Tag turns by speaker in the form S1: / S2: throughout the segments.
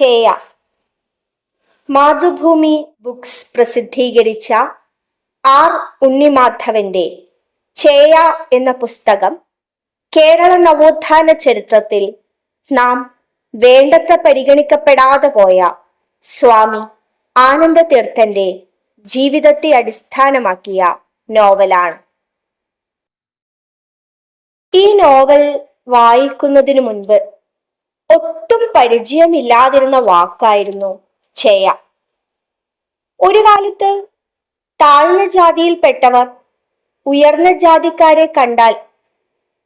S1: ചേയ Mathrubhumi books പ്രസിദ്ധീകരിച്ച R ഉണ്ണിമാധവന്റെ ചേയ എന്ന പുസ്തകം കേരള നവോത്ഥാന ചരിത്രത്തിൽ നാം വേണ്ടത്ര പരിഗണിക്കപ്പെടാതെ പോയ സ്വാമി ആനന്ദ തീർത്ഥന്റെ ജീവിതത്തെ അടിസ്ഥാനമാക്കിയ നോവലാണ്. ഈ നോവൽ വായിക്കുന്നതിനു മുൻപ് ഒട്ടും പരിചയമില്ലാതിരുന്ന വാക്കായിരുന്നു ചേയ ഒരു കാലത്ത് താഴ്ന്ന ജാതിയിൽപ്പെട്ടവർ ഉയർന്ന ജാതിക്കാരെ കണ്ടാൽ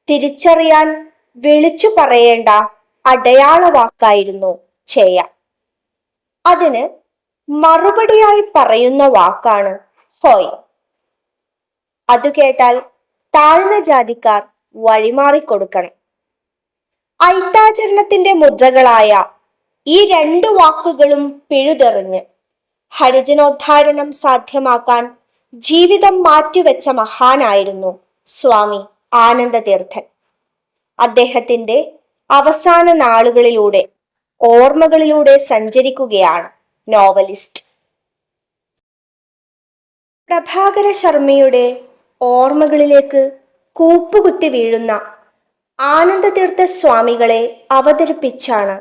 S1: തിരിച്ചറിയാൻ വിളിച്ചു പറയേണ്ട അടയാള വാക്കായിരുന്നു ചേയ അതിന് മറുപടിയായി പറയുന്ന വാക്കാണ് ഹോയ്. അത് കേട്ടാൽ താഴ്ന്ന ജാതിക്കാർ വഴിമാറിക്കൊടുക്കണം. ഐത്താചരണത്തിന്റെ മുദ്രകളായ ഈ രണ്ട് വാക്കുകളും പിഴുതെറിഞ്ഞ് ഹരിജനോദ്ധാരണം സാധ്യമാക്കാൻ ജീവിതം മാറ്റിവെച്ച മഹാനായിരുന്നു സ്വാമി ആനന്ദതീർത്ഥൻ. അദ്ദേഹത്തിന്റെ അവസാന നാളുകളിലൂടെ ഓർമ്മകളിലൂടെ സഞ്ചരിക്കുകയാണ് നോവലിസ്റ്റ്. പ്രഭാകര ശർമ്മയുടെ ഓർമ്മകളിലേക്ക് കൂപ്പുകുത്തി വീഴുന്ന ആനന്ദതീർത്ഥ സ്വാമികളെ അവതരിപ്പിച്ചാണ്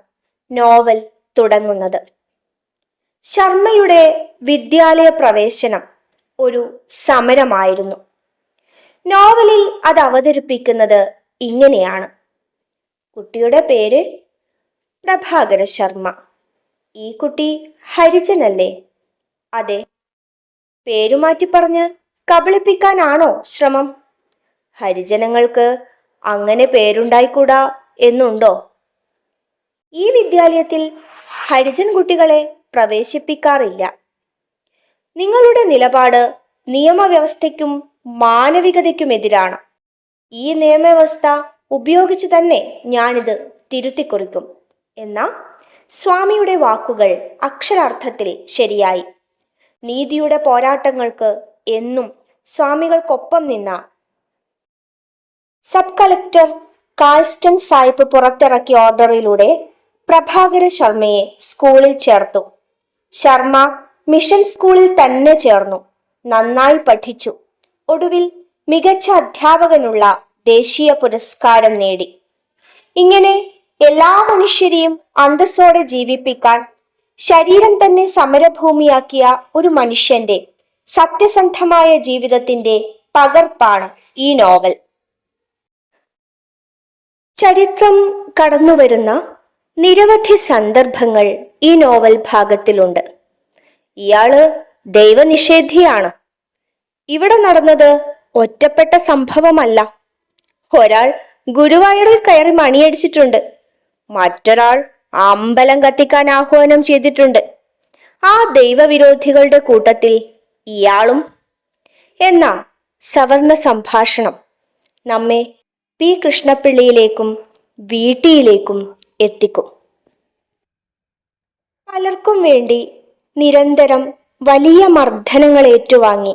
S1: നോവൽ തുടങ്ങുന്നത്. ശർമ്മയുടെ വിദ്യാലയ പ്രവേശനം ഒരു സമരമായിരുന്നു. നോവലിൽ അത് അവതരിപ്പിക്കുന്നത് ഇങ്ങനെയാണ്. കുട്ടിയുടെ പേര് പ്രഭാകര ശർമ്മ. ഈ കുട്ടി ഹരിജനല്ലേ? അതെ. പേരുമാറ്റി പറഞ്ഞ് കബളിപ്പിക്കാനാണോ ശ്രമം? ഹരിജനങ്ങൾക്ക് അങ്ങനെ പേരുണ്ടായിക്കൂടാ എന്നുണ്ടോ? ഈ വിദ്യാലയത്തിൽ ഹരിജൻ കുട്ടികളെ പ്രവേശിപ്പിക്കാറില്ല. നിങ്ങളുടെ നിലപാട് നിയമവ്യവസ്ഥയ്ക്കും മാനവികതയ്ക്കുമെതിരാണ്. ഈ നിയമവ്യവസ്ഥ ഉപയോഗിച്ച് തന്നെ ഞാനിത് തിരുത്തിക്കുറിക്കും. എന്ന സ്വാമിയുടെ വാക്കുകൾ അക്ഷരാർത്ഥത്തിൽ ശരിയായി. നീതിയുടെ പോരാട്ടങ്ങൾക്ക് എന്നും സ്വാമികൾക്കൊപ്പം നിന്ന സബ് കളക്ടർ കാൽസ്റ്റൺ സാഹിബ് പുറത്തിറക്കിയ ഓർഡറിലൂടെ പ്രഭാകര ശർമ്മയെ സ്കൂളിൽ ചേർത്തു. ശർമ്മ മിഷൻ സ്കൂളിൽ തന്നെ ചേർന്നു. നന്നായി പഠിച്ചു. ഒടുവിൽ മികച്ച അധ്യാപകനുള്ള ദേശീയ പുരസ്കാരം നേടി. ഇങ്ങനെ എല്ലാ മനുഷ്യരെയും അന്തസ്സോടെ ജീവിപ്പിക്കാൻ ശരീരം തന്നെ സമരഭൂമിയാക്കിയ ഒരു മനുഷ്യന്റെ സത്യസന്ധമായ ജീവിതത്തിന്റെ പകർപ്പാണ് ഈ നോവൽ. ചരിത്രം കടന്നുവരുന്ന നിരവധി സന്ദർഭങ്ങൾ ഈ നോവൽ ഭാഗത്തിലുണ്ട്. ഇയാൾ ദൈവനിഷേധിയാണ്. ഇവിടെ നടന്നത് ഒറ്റപ്പെട്ട സംഭവമല്ല. ഒരാൾ ഗുരുവായൂരിൽ കയറി മണിയടിച്ചിട്ടുണ്ട്. മറ്റൊരാൾ അമ്പലം കത്തിക്കാൻ ആഹ്വാനം ചെയ്തിട്ടുണ്ട്. ആ ദൈവവിരോധികളുടെ കൂട്ടത്തിൽ ഇയാളും. എന്ന സവർണ സംഭാഷണം. നമ്മെ പി കൃഷ്ണപ്പിള്ളിയിലേക്കും വീട്ടിയിലേക്കും എത്തിക്കും. പലർക്കും വേണ്ടി നിരന്തരം വലിയ മർദ്ദനങ്ങൾ ഏറ്റുവാങ്ങി.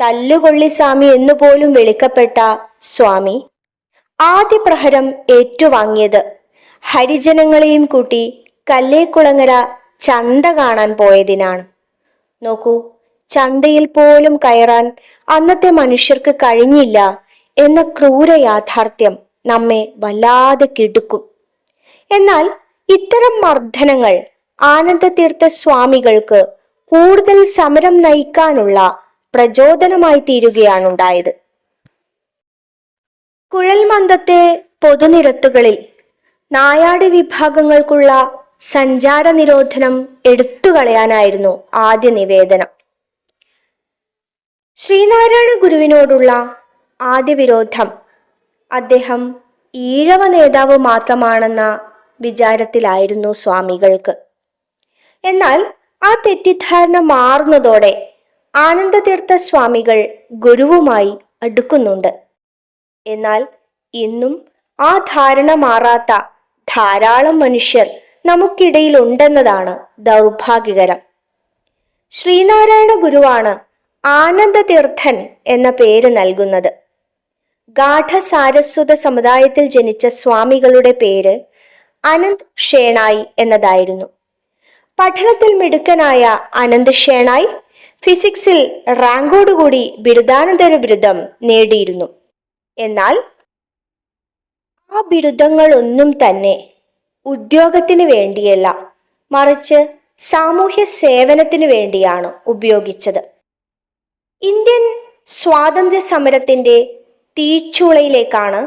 S1: തല്ലുകൊള്ളി സ്വാമി എന്നുപോലും വിളിക്കപ്പെട്ട സ്വാമി ആദ്യ പ്രഹരം ഏറ്റുവാങ്ങിയത് ഹരിജനങ്ങളെയും കൂട്ടി കല്ലേക്കുളങ്ങര ചന്ത കാണാൻ പോയതിനാണ്. നോക്കൂ ചന്തയിൽ പോലും കയറാൻ അന്നത്തെ മനുഷ്യർക്ക് കഴിഞ്ഞില്ല എന്ന ക്രൂര യാഥാർത്ഥ്യം നമ്മെ വല്ലാതെ കിടുക്കും. എന്നാൽ ഇത്തരം മർദ്ദനങ്ങൾ ആനന്ദതീർത്ഥ സ്വാമികൾക്ക് കൂടുതൽ സമരം നയിക്കാനുള്ള പ്രചോദനമായി തീരുകയാണുണ്ടായത്. കുഴൽമന്ദത്തെ പൊതുനിരത്തുകളിൽ നായാടി വിഭാഗങ്ങൾക്കുള്ള സഞ്ചാര നിരോധനം എടുത്തുകളയാനായിരുന്നു ആദ്യ നിവേദനം. ശ്രീനാരായണ ഗുരുവിനോടുള്ള ആദ്യ വിരോധം അദ്ദേഹം ഈഴവ നേതാവ് മാത്രമാണെന്ന വിചാരത്തിലായിരുന്നു സ്വാമികൾക്ക്. എന്നാൽ ആ തെറ്റിദ്ധാരണ മാറുന്നതോടെ ആനന്ദതീർത്ഥ സ്വാമികൾ ഗുരുവുമായി അടുക്കുന്നുണ്ട്. എന്നാൽ ഇന്നും ആ ധാരണ മാറാത്ത ധാരാളം മനുഷ്യർ നമുക്കിടയിൽ ഉണ്ടെന്നതാണ് ദൗർഭാഗ്യകരം. ശ്രീനാരായണ ഗുരുവാണ് ആനന്ദതീർത്ഥൻ എന്ന പേര് നൽകുന്നത്. ഗാഠസാരസ്വത സമുദായത്തിൽ ജനിച്ച സ്വാമികളുടെ പേര് അനന്ത് ഷേണായി എന്നതായിരുന്നു. പഠനത്തിൽ മിടുക്കനായ അനന്ത് ഷേണായി ഫിസിക്സിൽ റാങ്കോടുകൂടി ബിരുദാനന്തര ബിരുദം നേടിയിരുന്നു. എന്നാൽ ആ ബിരുദങ്ങളൊന്നും തന്നെ ഉദ്യോഗത്തിന് വേണ്ടിയല്ല മറിച്ച് സാമൂഹ്യ സേവനത്തിന് വേണ്ടിയാണ് ഉപയോഗിച്ചത്. ഇന്ത്യൻ സ്വാതന്ത്ര്യ സമരത്തിന്റെ തീച്ചുളയിലേക്കാണ്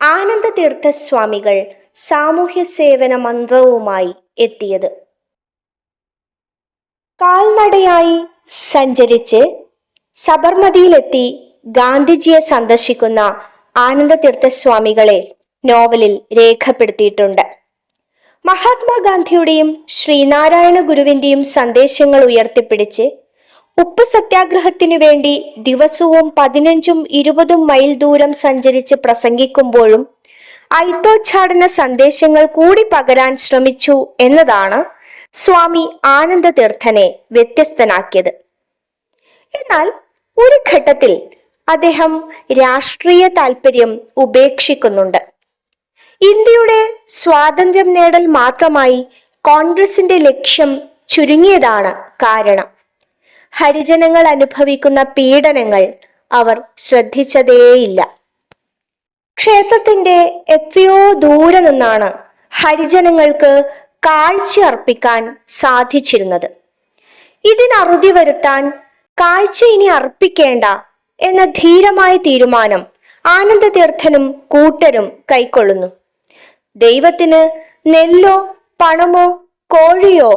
S1: ആനന്ദ തീർത്ഥസ്വാമികൾ സാമൂഹ്യ സേവന മന്ത്രവുമായി എത്തിയത്. കാൽനടയായി സഞ്ചരിച്ച് സബർമതിയിലെത്തി ഗാന്ധിജിയെ സന്ദർശിക്കുന്ന ആനന്ദ തീർത്ഥസ്വാമികളെ നോവലിൽ രേഖപ്പെടുത്തിയിട്ടുണ്ട്. മഹാത്മാഗാന്ധിയുടെയും ശ്രീനാരായണ ഗുരുവിന്റെയും സന്ദേശങ്ങൾ ഉയർത്തിപ്പിടിച്ച് ഉപ്പ് സത്യാഗ്രഹത്തിനു വേണ്ടി ദിവസവും പതിനഞ്ചും ഇരുപതും മൈൽ ദൂരം സഞ്ചരിച്ച് പ്രസംഗിക്കുമ്പോഴും ഐത്തോച്ഛാടന സന്ദേശങ്ങൾ കൂടി പകരാൻ ശ്രമിച്ചു എന്നതാണ് സ്വാമി ആനന്ദ തീർത്ഥനെ വ്യത്യസ്തനാക്കിയത്. എന്നാൽ ഒരു ഘട്ടത്തിൽ അദ്ദേഹം രാഷ്ട്രീയ താല്പര്യം ഉപേക്ഷിക്കുന്നുണ്ട്. ഇന്ത്യയുടെ സ്വാതന്ത്ര്യം നേടൽ മാത്രമായി കോൺഗ്രസിന്റെ ലക്ഷ്യം ചുരുങ്ങിയതാണ് കാരണം. ഹരിജനങ്ങൾ അനുഭവിക്കുന്ന പീഡനങ്ങൾ അവർ ശ്രദ്ധിച്ചതേയില്ല. ക്ഷേത്രത്തിന്റെ എത്രയോ ദൂരെ നിന്നാണ് ഹരിജനങ്ങൾക്ക് കാഴ്ച അർപ്പിക്കാൻ സാധിച്ചിരുന്നത്. ഇതിനറുതി വരുത്താൻ കാഴ്ച ഇനി അർപ്പിക്കേണ്ട എന്ന ധീരമായ തീരുമാനം ആനന്ദതീർത്ഥനും കൂട്ടരും കൈക്കൊള്ളുന്നു. ദൈവത്തിന് നെല്ലോ പണമോ കോഴിയോ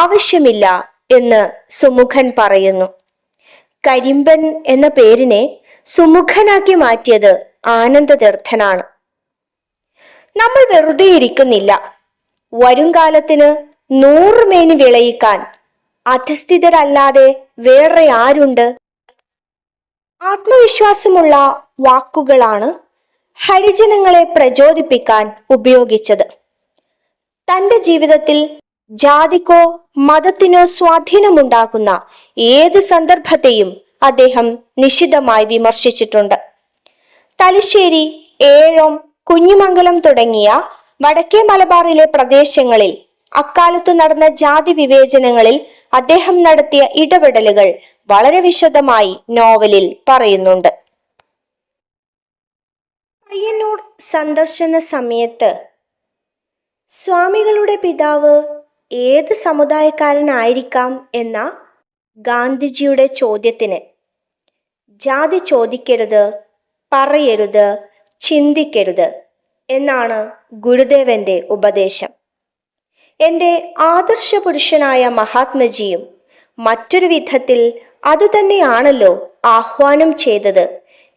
S1: ആവശ്യമില്ല എന്ന് സുമുഖൻ പറയുന്നു. കരിമ്പൻ എന്ന പേരിനെ സുമുഖനാക്കി മാറ്റിയത് ആനന്ദതീർത്ഥനാണ്. നമ്മൾ വെറുതെ ഇരിക്കുന്നില്ല. വരുംകാലത്തിന് നൂറുമേനി വിളയിക്കാൻ അധസ്ഥിതരല്ലാതെ വേറെ ആരുണ്ട്? ആത്മവിശ്വാസമുള്ള വാക്കുകളാണ് ഹരിജനങ്ങളെ പ്രചോദിപ്പിക്കാൻ ഉപയോഗിച്ചത്. തന്റെ ജീവിതത്തിൽ ജാതിക്കോ മതത്തിനോ സ്വാധീനമുണ്ടാക്കുന്ന ഏത് സന്ദർഭത്തെയും അദ്ദേഹം നിശിതമായി വിമർശിച്ചിട്ടുണ്ട്. തലശ്ശേരി ഏഴോം കുഞ്ഞിമംഗലം തുടങ്ങിയ വടക്കേ മലബാറിലെ പ്രദേശങ്ങളിൽ അക്കാലത്തു നടന്ന ജാതി വിവേചനങ്ങളിൽ അദ്ദേഹം നടത്തിയ ഇടപെടലുകൾ വളരെ വിശദമായി നോവലിൽ പറയുന്നുണ്ട്. പയ്യന്നൂർ സന്ദർശന സമയത്ത് സ്വാമികളുടെ പിതാവ് ഏത് സമുദായക്കാരനായിരിക്കാം എന്ന ഗാന്ധിജിയുടെ ചോദ്യത്തിന്. ജാതി ചോദിക്കരുത് പറയരുത് ചിന്തിക്കരുത് എന്നാണ് ഗുരുദേവന്റെ ഉപദേശം. എന്റെ ആദർശ പുരുഷനായ മഹാത്മജിയും മറ്റൊരു വിധത്തിൽ അതുതന്നെയാണല്ലോ ആഹ്വാനം ചെയ്തത്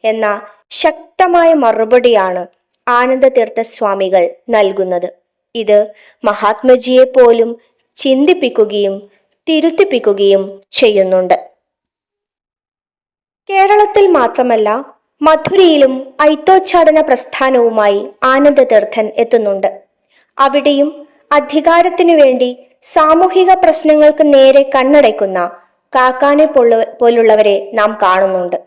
S1: എന്ന ശക്തമായ മറുപടിയാണ് ആനന്ദതീർത്ഥ സ്വാമികൾ നൽകുന്നത്. ഇത് മഹാത്മജിയെ പോലും ചിന്തിപ്പിക്കുകയും തിരുത്തിപ്പിക്കുകയും ചെയ്യുന്നുണ്ട്. കേരളത്തിൽ മാത്രമല്ല മധുരയിലും ഐത്തോച്ചാടന പ്രസ്ഥാനവുമായി ആനന്ദതീർത്ഥൻ എത്തുന്നുണ്ട്. അവിടെയും അധികാരത്തിനു വേണ്ടി സാമൂഹിക പ്രശ്നങ്ങൾക്ക് നേരെ കണ്ണടയ്ക്കുന്ന കാക്കാനെ പോലുള്ളവരെ നാം കാണുന്നുണ്ട്.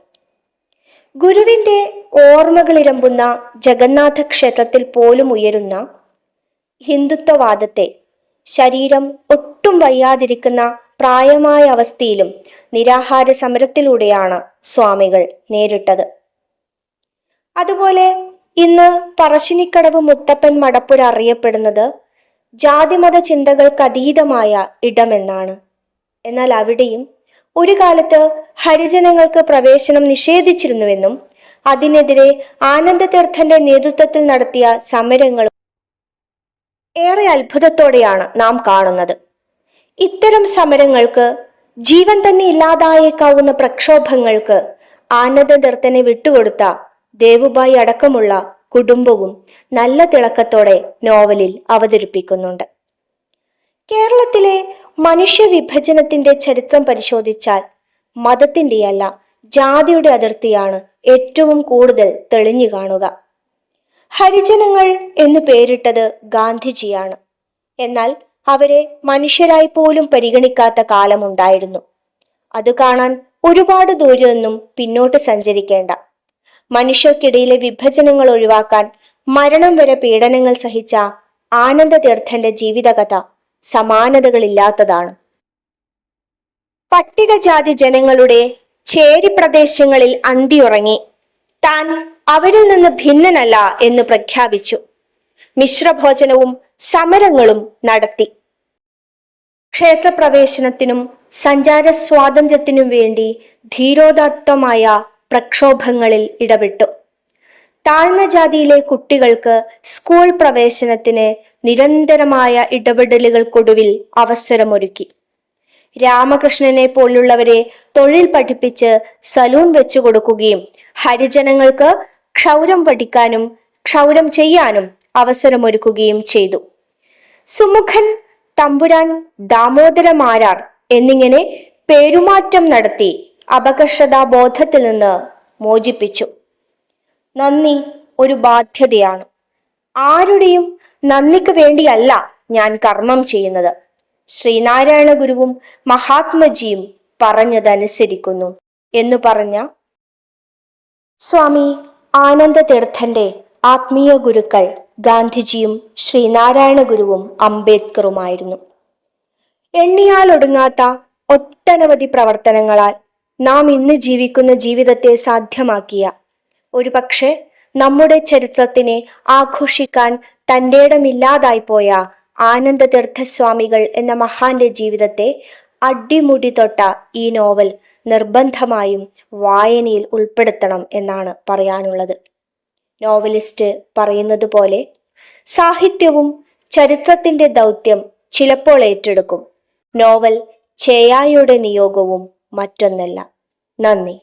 S1: ഗുരുവിന്റെ ഓർമ്മകളിരമ്പുന്ന ജഗന്നാഥ ക്ഷേത്രത്തിൽ പോലും ഉയരുന്ന ഹിന്ദുത്വവാദത്തെ ശരീരം ഒട്ടും വയ്യാതിരിക്കുന്ന പ്രായമായ അവസ്ഥയിലും നിരാഹാര സമരത്തിലൂടെയാണ് സ്വാമികൾ നേരിട്ടത്. അതുപോലെ ഇന്ന് പറശ്ശിനിക്കടവ് മുത്തപ്പൻ മടപ്പുര അറിയപ്പെടുന്നത് ജാതിമത ചിന്തകൾക്ക് അതീതമായ ഇടമെന്നാണ്. എന്നാൽ അവിടെയും ഒരു കാലത്ത് ഹരിജനങ്ങൾക്ക് പ്രവേശനം നിഷേധിച്ചിരുന്നുവെന്നും അതിനെതിരെ ആനന്ദ തീർത്ഥന്റെ നേതൃത്വത്തിൽ നടത്തിയ സമരങ്ങളും ഏറെ അത്ഭുതത്തോടെയാണ് നാം കാണുന്നത്. ഇത്തരം സമരങ്ങൾക്ക് ജീവൻ തന്നെ ഇല്ലാതായേക്കാവുന്ന പ്രക്ഷോഭങ്ങൾക്ക് ആനന്ദ നിർത്തനെ വിട്ടുകൊടുത്ത ദേവുബായി അടക്കമുള്ള കുടുംബവും നല്ല തിളക്കത്തോടെ നോവലിൽ അവതരിപ്പിക്കുന്നുണ്ട്. കേരളത്തിലെ മനുഷ്യ വിഭജനത്തിന്റെ ചരിത്രം പരിശോധിച്ചാൽ മതത്തിന്റെയല്ല ജാതിയുടെ അതിർത്തിയാണ് ഏറ്റവും കൂടുതൽ തെളിഞ്ഞു കാണുക. ഹരിജനങ്ങൾ എന്ന് പേരിട്ടത് ഗാന്ധിജിയാണ്. എന്നാൽ അവരെ മനുഷ്യരായി പോലും പരിഗണിക്കാത്ത കാലമുണ്ടായിരുന്നു. അത് കാണാൻ ഒരുപാട് ദൂരമൊന്നും പിന്നോട്ട് സഞ്ചരിക്കേണ്ട. മനുഷ്യർക്കിടയിലെ വിഭജനങ്ങൾ ഒഴിവാക്കാൻ മരണം വരെ പീഡനങ്ങൾ സഹിച്ച ആനന്ദതീർത്ഥന്റെ ജീവിതകഥ സമാനതകളില്ലാത്തതാണ്. പട്ടികജാതി ജനങ്ങളുടെ ചേരി പ്രദേശങ്ങളിൽ അന്തിയുറങ്ങി. താൻ അവരിൽ നിന്ന് ഭിന്നനല്ല എന്ന് പ്രഖ്യാപിച്ചു. മിശ്രഭോജനവും സമരങ്ങളും നടത്തി. ക്ഷേത്രപ്രവേശനത്തിനും സഞ്ചാര സ്വാതന്ത്ര്യത്തിനും വേണ്ടി ധീരോദാത്തമായ പ്രക്ഷോഭങ്ങളിൽ ഇടപെട്ടു. താഴ്ന്ന ജാതിയിലെ കുട്ടികൾക്ക് സ്കൂൾ പ്രവേശനത്തിന് നിരന്തരമായ ഇടപെടലുകൾക്കൊടുവിൽ അവസരമൊരുക്കി. രാമകൃഷ്ണനെ പോലുള്ളവരെ തൊഴിൽ പഠിപ്പിച്ച് സലൂൺ വെച്ചു കൊടുക്കുകയും ഹരിജനങ്ങൾക്ക് ക്ഷൗരം പഠിക്കാനും ക്ഷൗരം ചെയ്യാനും അവസരമൊരുക്കുകയും ചെയ്തു. സുമുഖൻ തമ്പുരാൻ ദാമോദരമാരാർ എന്നിങ്ങനെ പേരുമാറ്റം നടത്തി അപകർഷതാ ബോധത്തിൽ നിന്ന് മോചിപ്പിച്ചു. നന്ദി ഒരു ബാധ്യതയാണ്. ആരുടെയും നന്ദിക്ക് വേണ്ടിയല്ല ഞാൻ കർമ്മം ചെയ്യുന്നത്. ശ്രീനാരായണ ഗുരുവും മഹാത്മജിയും പറഞ്ഞതനുസരിക്കുന്നു എന്ന് പറഞ്ഞ സ്വാമി ആനന്ദ തീർത്ഥന്റെ ആത്മീയ ഗുരുക്കൾ ഗാന്ധിജിയും ശ്രീനാരായണ ഗുരുവും അംബേദ്കറുമായിരുന്നു. എണ്ണിയാലൊടുങ്ങാത്ത ഒട്ടനവധി പ്രവർത്തനങ്ങളാൽ നാം ഇന്ന് ജീവിക്കുന്ന ജീവിതത്തെ സാധ്യമാക്കിയ ഒരുപക്ഷെ നമ്മുടെ ചരിത്രത്തിനെ ആഘോഷിക്കാൻ തന്റെ ഇടമില്ലാതായിപ്പോയ ആനന്ദ തീർത്ഥസ്വാമികൾ എന്ന മഹാന്റെ ജീവിതത്തെ അടിമുടി തൊട്ട ഈ നോവൽ നിർബന്ധമായും വായനയിൽ ഉൾപ്പെടുത്തണം എന്നാണ് പറയാനുള്ളത്. നോവലിസ്റ്റ് പറയുന്നത് പോലെ സാഹിത്യവും ചരിത്രത്തിന്റെ ദൗത്യം ചിലപ്പോൾ ഏറ്റെടുക്കും. നോവൽ ചേയായുടെ നിയോഗവും മറ്റൊന്നല്ല. നന്ദി.